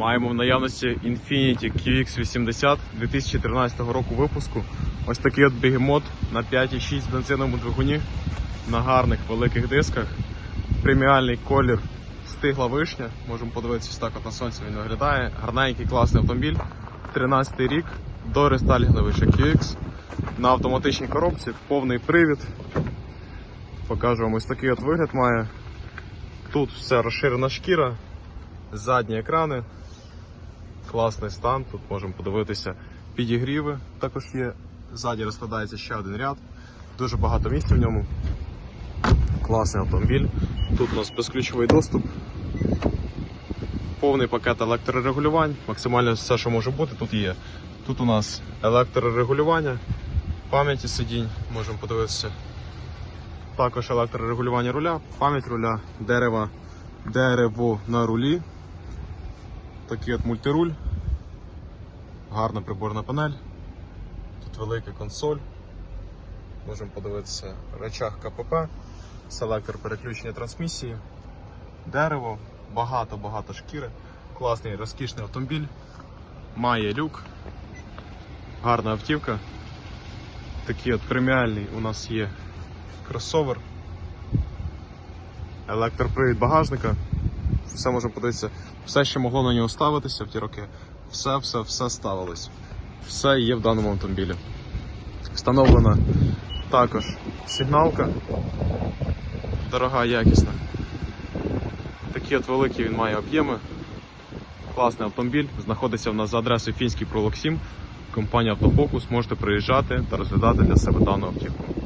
Маємо в наявності Infiniti QX80 2013 року випуску. Ось такий от бігемот на 5,6 бензиновому двигуні на гарних великих дисках. Преміальний колір стигла вишня. Можемо подивитися так от на сонці він виглядає. Гарненький класний автомобіль. 13 рік до рестайлінговий QX. На автоматичній коробці, повний привід. Покажу вам ось такий от вигляд має. Тут все розширена шкіра, задні екрани, класний стан. Тут можемо подивитися підігріви. Також є. Ззаді розкладається ще один ряд. Дуже багато місця в ньому. Класний автомобіль. Тут у нас безключовий доступ. Повний пакет електрорегулювань. Максимально все, що може бути, тут є. Тут у нас електрорегулювання, пам'яті сидінь, можемо подивитися. Також електрорегулювання руля, пам'ять руля, дерева, дерево на рулі. Такий от мультируль. Гарна приборна панель. Тут велика консоль. Можемо подивитися речах КПП, селектор переключення трансмісії, дерево, багато-багато шкіри. Класний розкішний автомобіль. Має люк. Гарна автівка. Такий от преміальний у нас є кросовер. Електропривід багажника. Все можемо подивитися. Все, що могло на нього ставитися в ті роки, все, все, все ставилось. Все є в даному автомобілі. Встановлена також сигналка. Дорога, якісна. Такі от великі він має об'єми. Класний автомобіль. Знаходиться в нас за адресою Фінський пролог 7. Компанія Автофокус. Можете приїжджати та розглядати для себе дану автівку.